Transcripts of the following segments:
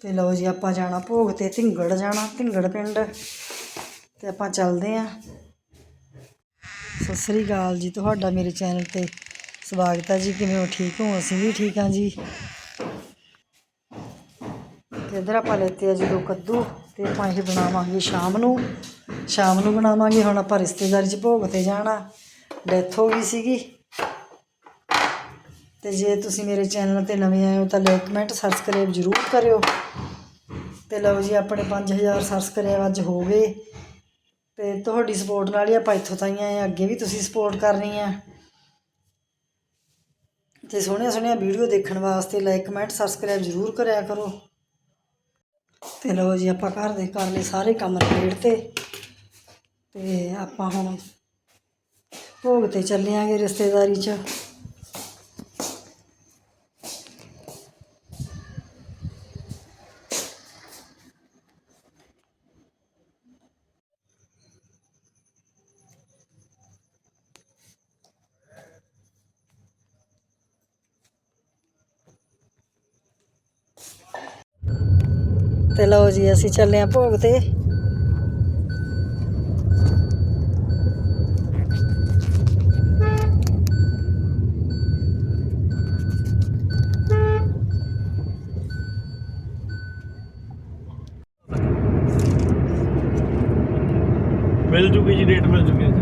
ਤੇ ਲਓ ਜੀ ਆਪਾਂ ਜਾਣਾ ਭੋਗ ਤੇ ਢਿੰਗੜ ਜਾਣਾ, ਢਿੰਗੜ ਪਿੰਡ। ਤੇ ਆਪਾਂ ਚੱਲਦੇ ਆਂ। ਸਤਿ ਸ੍ਰੀ ਅਕਾਲ ਜੀ, ਤੁਹਾਡਾ ਮੇਰੇ ਚੈਨਲ ਤੇ ਸਵਾਗਤ ਹੈ ਜੀ। ਕਿਵੇਂ ਹੋ? ਠੀਕ ਹੋ? ਅਸੀਂ ਵੀ ਠੀਕ ਹਾਂ ਜੀ। ਤੇ ਇੱਧਰ ਆਪਾਂ ਲੈਤੇ ਆ ਜਦੋਂ ਕੱਦੂ ਤੇ ਆਪਾਂ ਇਹ ਬਣਾਵਾਂਗੇ ਸ਼ਾਮ ਨੂੰ। ਸ਼ਾਮ ਨੂੰ ਬਣਾਵਾਂਗੇ, ਹੁਣ ਆਪਾਂ ਰਿਸ਼ਤੇਦਾਰੀ 'ਚ ਭੋਗ ਤੇ ਜਾਣਾ। ਡੈਥ ਹੋ ਗਈ ਸੀਗੀ। ਤੇ ਜੇ ਤੁਸੀਂ ਮੇਰੇ ਚੈਨਲ ਤੇ ਨਵੇਂ ਆਏ ਹੋ ਤਾਂ ਲਾਈਕ ਕਮੈਂਟ ਸਬਸਕ੍ਰਾਈਬ ਜ਼ਰੂਰ ਕਰਿਓ। ਤੇ ਲਓ ਜੀ, ਆਪਣੇ 5000 ਸਬਸਕ੍ਰਾਈਬ ਅੱਜ ਹੋ ਗਏ। ਤੇ ਤੁਹਾਡੀ ਸਪੋਰਟ ਨਾਲ ਹੀ ਆਪਾਂ ਇੱਥੋਂ ਤਾਈਂ ਆਏ ਅੱਗੇ ਵੀ ਤੁਸੀਂ ਸਪੋਰਟ ਕਰਨੀ ਆ। ਤੇ ਸੋਹਣੀਆਂ ਸੋਹਣੀਆਂ ਵੀਡੀਓ ਦੇਖਣ ਵਾਸਤੇ ਲਾਈਕ ਕਮੈਂਟ ਸਬਸਕ੍ਰਾਈਬ ਜ਼ਰੂਰ ਕਰਿਆ ਕਰੋ। ਤੇ ਲਓ ਜੀ, ਆਪਾਂ ਘਰ ਦੇ ਕਰ ਲਏ ਸਾਰੇ ਕੰਮ ਨਿਬੇੜ ਤੇ। ਤੇ ਆਪਾਂ ਹੁਣ ਭੋਗ ਤੇ ਚੱਲਿਆਂਗੇ ਰਿਸ਼ਤੇਦਾਰੀ 'ਚ। ਤੇ ਲਓ ਜੀ ਅਸੀਂ ਚੱਲੇ ਆਂ ਭੋਗ ਤੇ। ਮਿਲ ਜੂਗੀ ਜੀ ਰੇਟ ਮਿਲ ਜੂਗੀ।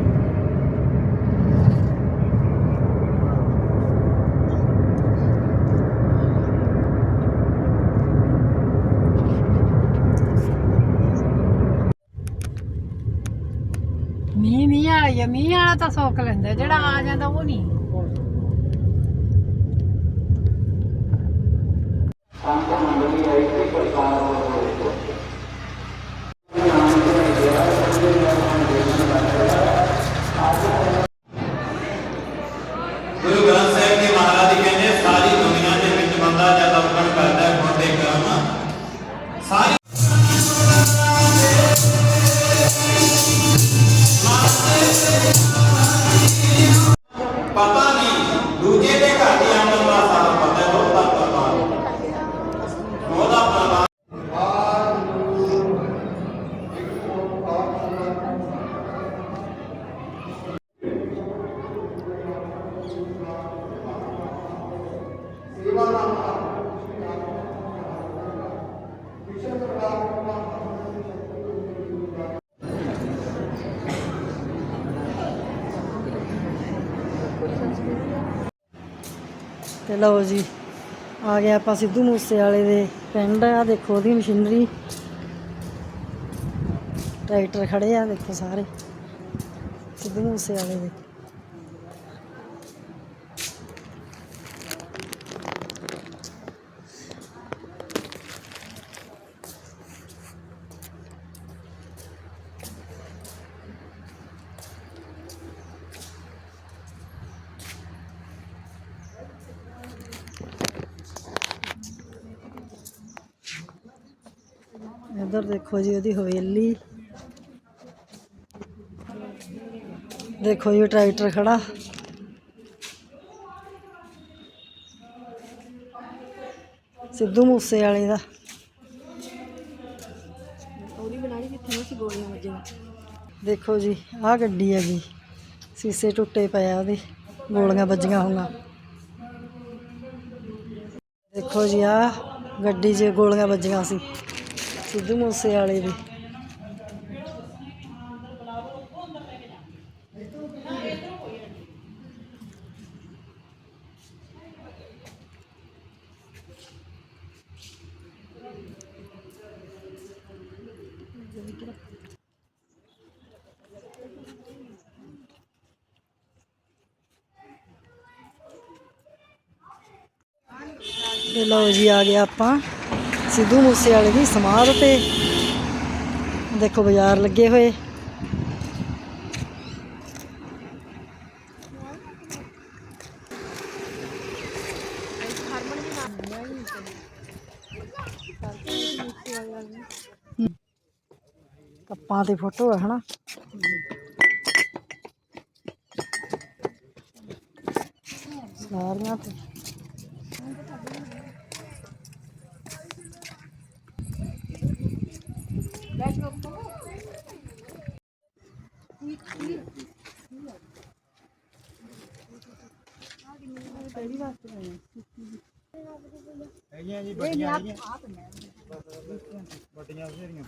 ਜੀ ਮੀਂਹ ਮੀਂਹ ਆਈ ਆ, ਮੀਂਹ ਵਾਲਾ ਤਾਂ ਸੁੱਕ ਲੈਂਦਾ, ਜਿਹੜਾ ਆ ਜਾਂਦਾ ਉਹ ਨਹੀਂ। ਗੁਰੂ ਤੇ ਲਓ ਜੀ, ਆ ਗਏ ਆਪਾਂ ਸਿੱਧੂ ਮੂਸੇ ਵਾਲੇ ਦੇ ਪਿੰਡ ਆ ਦੇਖੋ ਉਹਦੀ ਮਸ਼ੀਨਰੀ। ਟਰੈਕਟਰ ਖੜੇ ਆ, ਦੇਖੋ ਸਾਰੇ। ਸਿੱਧੂ ਮੂਸੇ ਵਾਲੇ ਦੇ। ਇੱਧਰ ਦੇਖੋ ਜੀ ਉਹਦੀ ਹਵੇਲੀ। ਦੇਖੋ ਜੀ ਟਰੈਕਟਰ ਖੜਾ। ਸਿੱਧੂ ਮੂਸੇ ਵਾਲੇ ਦਾ। ਉਹਦੀ ਬਣਾਣੀ ਕਿੱਥੇ ਸੀ ਗੋਲੀਆਂ ਵੱਜੀਆਂ। ਦੇਖੋ ਜੀ ਆਹ ਗੱਡੀ ਹੈਗੀ। ਸੀਸੇ ਟੁੱਟੇ ਪਏ ਆ ਉਹਦੇ ਗੋਲੀਆਂ ਵੱਜੀਆਂ ਹੋਈਆਂ। ਦੇਖੋ ਜੀ ਆਹ ਗੱਡੀ 'ਚ ਗੋਲੀਆਂ ਵੱਜੀਆਂ ਸੀ। ਸਿੱਧੂ ਮੂਸੇ ਵਾਲੇ ਦੀ। ਲਓ ਜੀ ਆ ਗਿਆ ਆਪਾਂ। ਸਿੱਧੂ ਮੂਸੇ ਵਾਲੇ ਦੀ ਸਮਾਧ ਤੇ। ਦੇਖੋ ਬਾਜ਼ਾਰ ਲੱਗੇ ਹੋਏ। ਕੱਪਾਂ ਤੇ ਫੋਟੋ ਹੈ ਹਨਾ? ਸਾਰੀਆਂ ਤੇ। ਹੈਗੀਆਂ ਜੀ ਵੱਡੀਆਂ ਹੈਗੀਆਂ। ਵੱਡੀਆਂ ਬਥੇਰੀਆਂ ਪਈਆਂ